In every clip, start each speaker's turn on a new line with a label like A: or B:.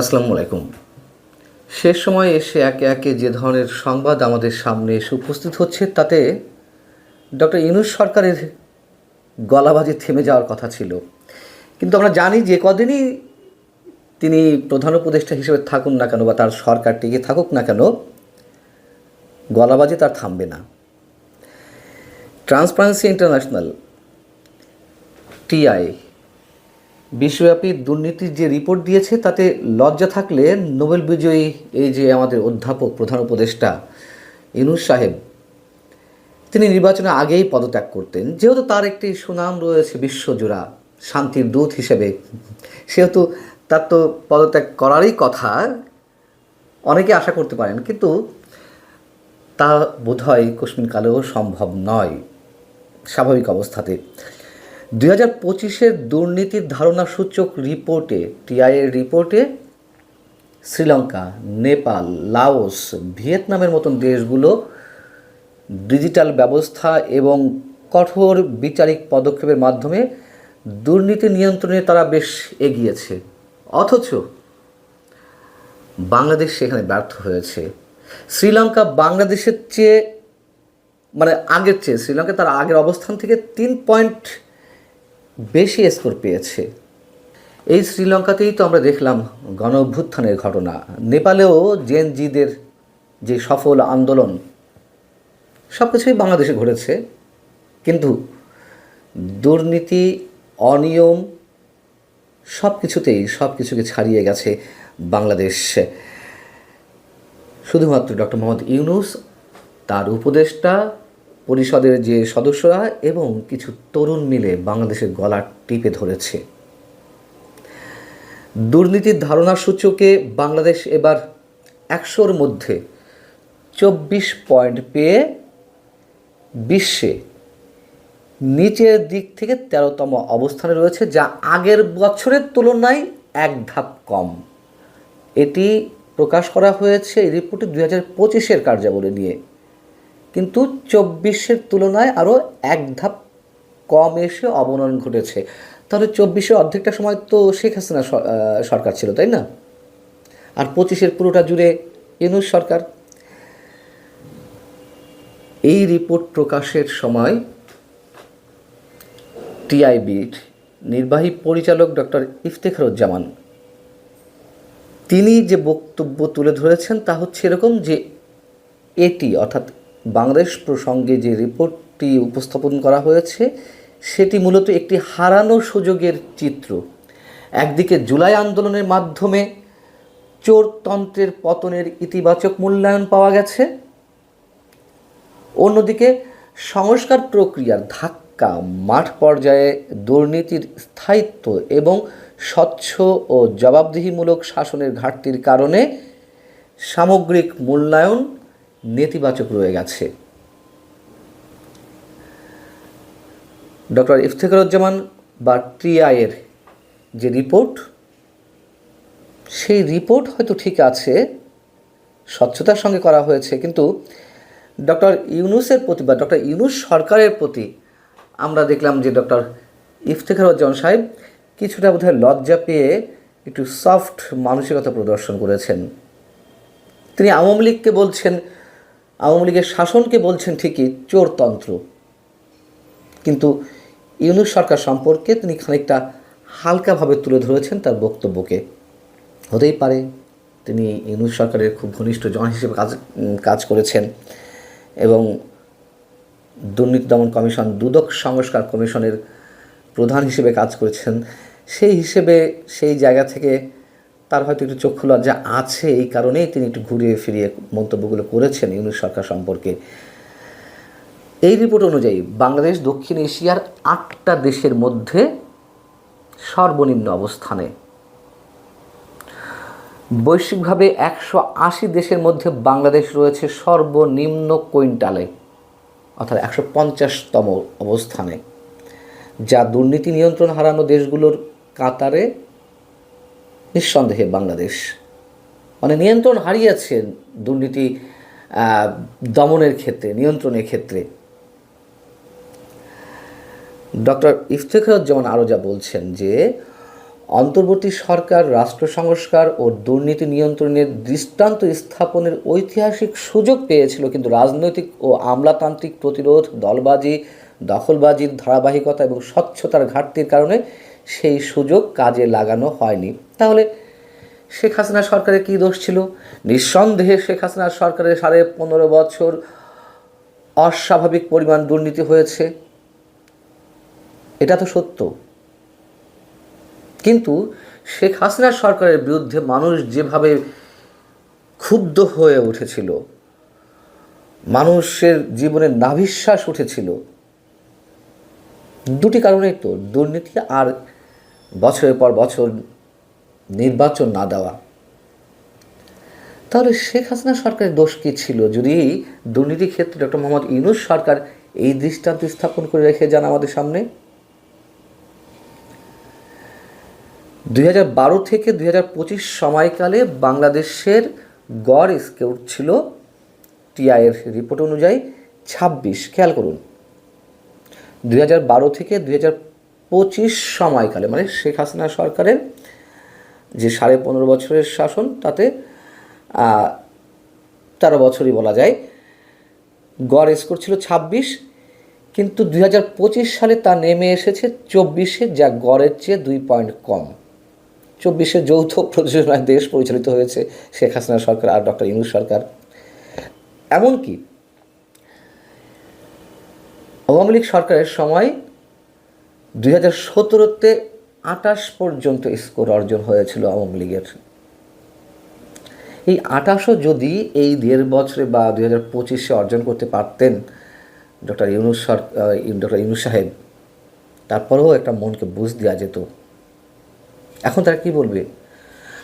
A: আসসালামু আলাইকুম। শেষ সময় এসে একে একে যে ধরনের সংবাদ আমাদের সামনে এসে উপস্থিত হচ্ছে, তাতে ডক্টর ইউনুস সরকারের গলাবাজি থেমে যাওয়ার কথা ছিল। কিন্তু আমরা জানি যে কদিনই তিনি প্রধান উপদেষ্টা হিসেবে থাকুন না কেন বা তার সরকার টিকে থাকুক না কেন, গলাবাজি তার থামবে না। ট্রান্সপারেন্সি ইন্টারন্যাশনাল টিআই বিশ্বব্যাপী দুর্নীতির যে রিপোর্ট দিয়েছে, তাতে লজ্জা থাকলে নোবেল বিজয়ী এই যে আমাদের অধ্যাপক, প্রধান উপদেষ্টা ইনুস সাহেব, তিনি নির্বাচনে আগেই পদত্যাগ করতেন। যেহেতু তার একটি সুনাম রয়েছে বিশ্বজোড়া, শান্তির দূত হিসেবে, সেহেতু তার তো পদত্যাগ করারই কথা, অনেকে আশা করতে পারেন, কিন্তু তা বোধহয় কশ্মিন কালেও সম্ভব নয়। স্বাভাবিক অবস্থাতে দুই হাজার পঁচিশের দুর্নীতির ধারণা সূচক রিপোর্টে টিআইয়ের রিপোর্টে শ্রীলঙ্কা, নেপাল, লাওস, ভিয়েতনামের মতন দেশগুলো ডিজিটাল ব্যবস্থা এবং কঠোর বিচারিক পদক্ষেপের মাধ্যমে দুর্নীতি নিয়ন্ত্রণে তারা বেশ এগিয়েছে। অথচ বাংলাদেশ সেখানে ব্যর্থ হয়েছে। শ্রীলঙ্কা বাংলাদেশের চেয়ে মানে আগের চেয়ে, শ্রীলঙ্কা তার আগের অবস্থান থেকে তিন পয়েন্ট বেশি স্কোর পেয়েছে। এই শ্রীলঙ্কাতেই তো আমরা দেখলাম গণ অভ্যুত্থানের ঘটনা। নেপালেও জেনজিদের যে সফল আন্দোলন সব কিছুই বাংলাদেশে ঘটেছে। কিন্তু দুর্নীতি, অনিয়ম সব কিছুতেই সব কিছুকে ছাড়িয়ে গেছে বাংলাদেশ। শুধুমাত্র ডক্টর মোহাম্মদ ইউনুস, তার উপদেষ্টা পরিষদের যে সদস্যরা এবং কিছু তরুণ মিলে বাংলাদেশের গলা টিপে ধরেছে। দুর্নীতির ধারণা সূচকে বাংলাদেশ এবার একশোর মধ্যে চব্বিশ পয়েন্ট পেয়ে বিশ্বে নিচের দিক থেকে তেরোতম অবস্থানে রয়েছে, যা আগের বছরের তুলনায় এক ধাপ কম। এটি প্রকাশ করা হয়েছে এই রিপোর্টে দুই হাজার পঁচিশের কার্যাবলী নিয়ে। কিন্তু চব্বিশের তুলনায় আরও এক ধাপ কম এসে অবনয়ন ঘটেছে। তাহলে চব্বিশের অর্ধেকটা সময় তো শেখ হাসিনা সরকার ছিল, তাই না? আর পঁচিশের পুরোটা জুড়ে ইউনুস সরকার। এই রিপোর্ট প্রকাশের সময় টিআইবির নির্বাহী পরিচালক ডক্টর ইফতেখারুজ্জামান, তিনি যে বক্তব্য তুলে ধরেছেন তা হচ্ছে এরকম যে এটি, অর্থাৎ বাংলাদেশ প্রসঙ্গে যে রিপোর্টটি উপস্থাপন করা হয়েছে, সেটি মূলত একটি হারানো সুযোগের চিত্র। একদিকে জুলাই আন্দোলনের মাধ্যমে চোরতন্ত্রের পতনের ইতিবাচক মূল্যায়ন পাওয়া গেছে। অন্যদিকে সংস্কার প্রক্রিয়ার ধাক্কা, মাঠ পর্যায়ে দুর্নীতির স্থায়িত্ব এবং স্বচ্ছ ও জবাবদিহিমূলক শাসনের ঘাটতির কারণে সামগ্রিক মূল্যায়ন নেতিবাচক রয়ে গেছে। ডক্টর ইফতেখারুজ্জামান বা টিআইয়ের যে রিপোর্ট, সেই রিপোর্ট হয়তো ঠিক আছে, স্বচ্ছতার সঙ্গে করা হয়েছে, কিন্তু ডক্টর ইউনুসের প্রতি বা ডক্টর ইউনুস সরকারের প্রতি আমরা দেখলাম যে ডক্টর ইফতেখারুজ্জামান সাহেব কিছুটা বোধহয় লজ্জা পেয়ে একটু সফট মানসিকতা প্রদর্শন করেছেন। তিনি আওয়ামী লীগকে বলছেন আওয়ামী লীগের শাসনকে বলছেন ঠিকই, চোরতন্ত্র। কিন্তু ইউনুস সরকার সম্পর্কে তিনি খানিকটা হালকাভাবে তুলে ধরেছেন তার বক্তব্যকে। হতেই পারে তিনি ইউনুস সরকারের খুব ঘনিষ্ঠ জন হিসেবে কাজ কাজ করেছেন এবং দুর্নীতি দমন কমিশন, দুদক সংস্কার কমিশনের প্রধান হিসেবে কাজ করেছেন। সেই হিসেবে সেই জায়গা থেকে তার হয়তো একটু চক্ষু লজ্জা আছে এই কারণেই তিনি একটু ঘুরিয়ে ফিরিয়ে মন্তব্যগুলো করেছেন ইউনুস সরকার সম্পর্কে। এই রিপোর্ট অনুযায়ী বাংলাদেশ, দক্ষিণ এশিয়ার আটটা দেশের মধ্যে সর্বনিম্ন অবস্থানে। বৈশ্বিকভাবে একশো আশি দেশের মধ্যে বাংলাদেশ রয়েছে সর্বনিম্ন কুইন্টালে, অর্থাৎ একশো পঞ্চাশতম অবস্থানে। যা দুর্নীতি নিয়ন্ত্রণ হারানো দেশগুলোর কাতারে নিঃসন্দেহে বাংলাদেশ। মানে নিয়ন্ত্রণ হারিয়েছে দুর্নীতি দমনের ক্ষেত্রে, নিয়ন্ত্রণের ক্ষেত্রে। ডক্টর ইফতেখারুজ্জামান আরও যা বলছেন যে, অন্তর্বর্তী সরকার, রাষ্ট্র সংস্কার ও দুর্নীতি নিয়ন্ত্রণের দৃষ্টান্ত স্থাপনের ঐতিহাসিক সুযোগ পেয়েছিল, কিন্তু রাজনৈতিক ও আমলাতান্ত্রিক প্রতিরোধ, দলবাজি, দখলবাজির ধারাবাহিকতা এবং স্বচ্ছতার ঘাটতির কারণে সেই সুযোগ কাজে লাগানো হয়নি। তাহলে শেখ হাসিনা সরকারের কী দোষ ছিল? নিঃসন্দেহে শেখ হাসিনা সরকারের সাড়ে পনেরো বছর অস্বাভাবিক পরিমাণ দুর্নীতি হয়েছে। এটা তো সত্য। কিন্তু শেখ হাসিনা সরকারের বিরুদ্ধে মানুষ যেভাবে ক্ষুব্ধ হয়ে উঠেছিল, মানুষের জীবনে নাভিশ্বাস উঠেছিল, দুটি কারণেই তো, দুর্নীতি আর বছরের পর বছর নির্বাচন না দেওয়া। তাহলে শেখ হাসিনা সরকারের দোষ কী ছিল? যদি দুর্নীতির ক্ষেত্রে ডক্টর মোহাম্মদ ইউনুস সরকার এই দৃষ্টান্ত স্থাপন করে রেখে যান আমাদের সামনে? দুই হাজার বারো থেকে দুই হাজার পঁচিশ সময়কালে বাংলাদেশের গড় স্কোর ছিল টিআইয়ের রিপোর্ট অনুযায়ী ছাব্বিশ। খেয়াল করুন। দুই হাজার বারো থেকে দুই হাজার পঁচিশ সময়কালে মানে শেখ হাসিনা সরকারের যে সাড়ে পনেরো বছরের শাসন, তাতে তেরো বছরই বলা যায়, গড় স্কোর ছিল ছাব্বিশ, কিন্তু দুই হাজার পঁচিশ সালে তা নেমে এসেছে চব্বিশে, যা গড়ের চেয়ে দুই পয়েন্ট কম। চব্বিশে যৌথ প্রযোজনায় দেশ পরিচালিত হয়েছে শেখ হাসিনা সরকার আর ডক্টর ইউনুস সরকার। এমনকি, আওয়ামী লীগ সরকারের সময় দুই হাজার সতেরোতে আটাশ পর্যন্ত স্কোর অর্জন হয়েছিল আওয়ামী লীগের। এই আটাশও যদি এই দেড় বছরে বা দুই হাজার পঁচিশে অর্জন করতে পারতেন ডক্টর ইউনুস ডক্টর ইউনুস সাহেব, তারপরেও একটা মনকে বুঝ দেওয়া যেত। এখন তারা কি বলবে?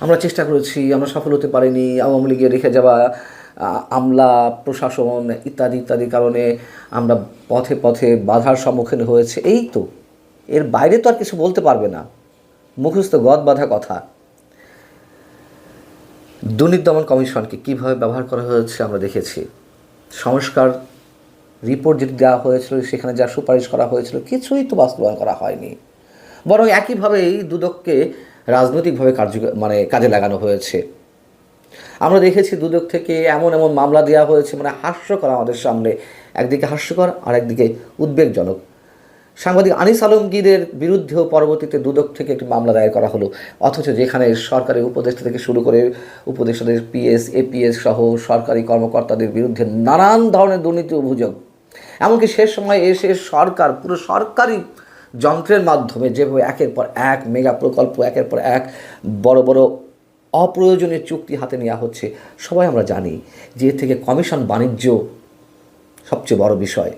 A: আমরা চেষ্টা করেছি, আমরা সফল হতে পারিনি, আওয়ামী লীগে রেখে যাওয়া আমলা, প্রশাসন ইত্যাদি ইত্যাদি কারণে আমরা পথে পথে বাধার সম্মুখীন হয়েছে। এই তো এর বাইরে তো আর কিছু বলতে পারবে না। মুখস্থ গদ বাধা কথা। দুর্নীতি দমন কমিশনকে কীভাবে ব্যবহার করা হয়েছে আমরা দেখেছি। সংস্কার রিপোর্ট যেটি দেওয়া হয়েছিল, সেখানে যা সুপারিশ করা হয়েছিল, কিছুই তো বাস্তবায়ন করা হয়নি। বরং একইভাবেই দুদককে রাজনৈতিকভাবে কার্য মানে কাজে লাগানো হয়েছে। আমরা দেখেছি দুদক থেকে এমন এমন মামলা দেওয়া হয়েছে মানে হাস্যকর আমাদের সামনে। একদিকে হাস্যকর আর একদিকে উদ্বেগজনক। সাংবাদিক আনিস আলমগীরের বিরুদ্ধেও পরবর্তীতে দুদক থেকে একটি মামলা দায়ের করা হলো। অথচ যেখানে সরকারি উপদেষ্টা থেকে শুরু করে উপদেষ্টাদের পিএস, এপিএস সহ সরকারি কর্মকর্তাদের বিরুদ্ধে নানান ধরনের দুর্নীতি অভিযোগ। এমনকি শেষ সময় এসে সরকার, পুরো সরকারি যন্ত্রের মাধ্যমে যেভাবে একের পর এক মেগা প্রকল্প, একের পর এক বড় বড় অপ্রয়োজনীয় চুক্তি হাতে নেওয়া হচ্ছে, সবাই আমরা জানি যে থেকে কমিশন বাণিজ্য সবচেয়ে বড় বিষয়।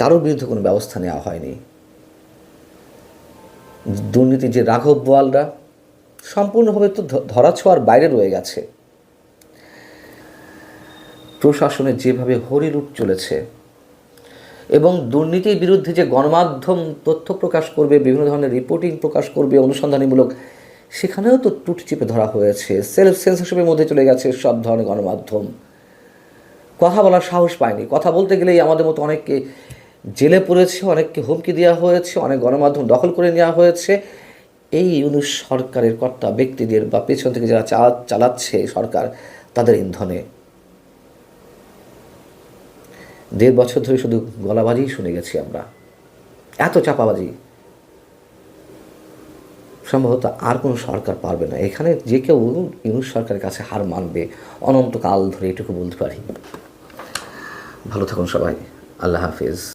A: কারোর বিরুদ্ধে কোনো ব্যবস্থা নেওয়া হয়নি। দুর্নীতি যে রাঘব বোয়ালরা সম্পূর্ণভাবে তো ধরাছোঁয়ার বাইরে রয়ে গেছে। প্রশাসনে যেভাবে হরিরূপ চলেছে এবং দুর্নীতির বিরুদ্ধে যে গণমাধ্যম তথ্য প্রকাশ করবে, বিভিন্ন ধরনের রিপোর্টিং প্রকাশ করবে, অনুসন্ধানীমূলক, সেখানেও তো টুটি চিপে ধরা হয়েছে। সেলফ সেন্সারশিপের মধ্যে চলে গেছে সব ধরনের গণমাধ্যম। কথা বলার সাহস পায়নি। কথা বলতে গেলেই আমাদের মতো অনেককে জেলে পড়েছে, অনেককে হুমকি দেওয়া হয়েছে, অনেক গণমাধ্যম দখল করে নেওয়া হয়েছে। এই ইউনুস সরকারের কর্তা ব্যক্তিদের বা পেছন থেকে যারা চালাচ্ছে সরকার, তাদের ইন্ধনে। দেড় বছর ধরে শুধু গলাবাজি শুনে গেছি আমরা। এত চাপাবাজি। সম্ভবত আর কোনো সরকার পারবে না। এখানে যে কেউ ইউনুস সরকারের কাছে হার মানবে। অনন্তকাল ধরে এটুকু বলতে পারি। ভালো থাকুন সবাই। আল্লাহ হাফিজ।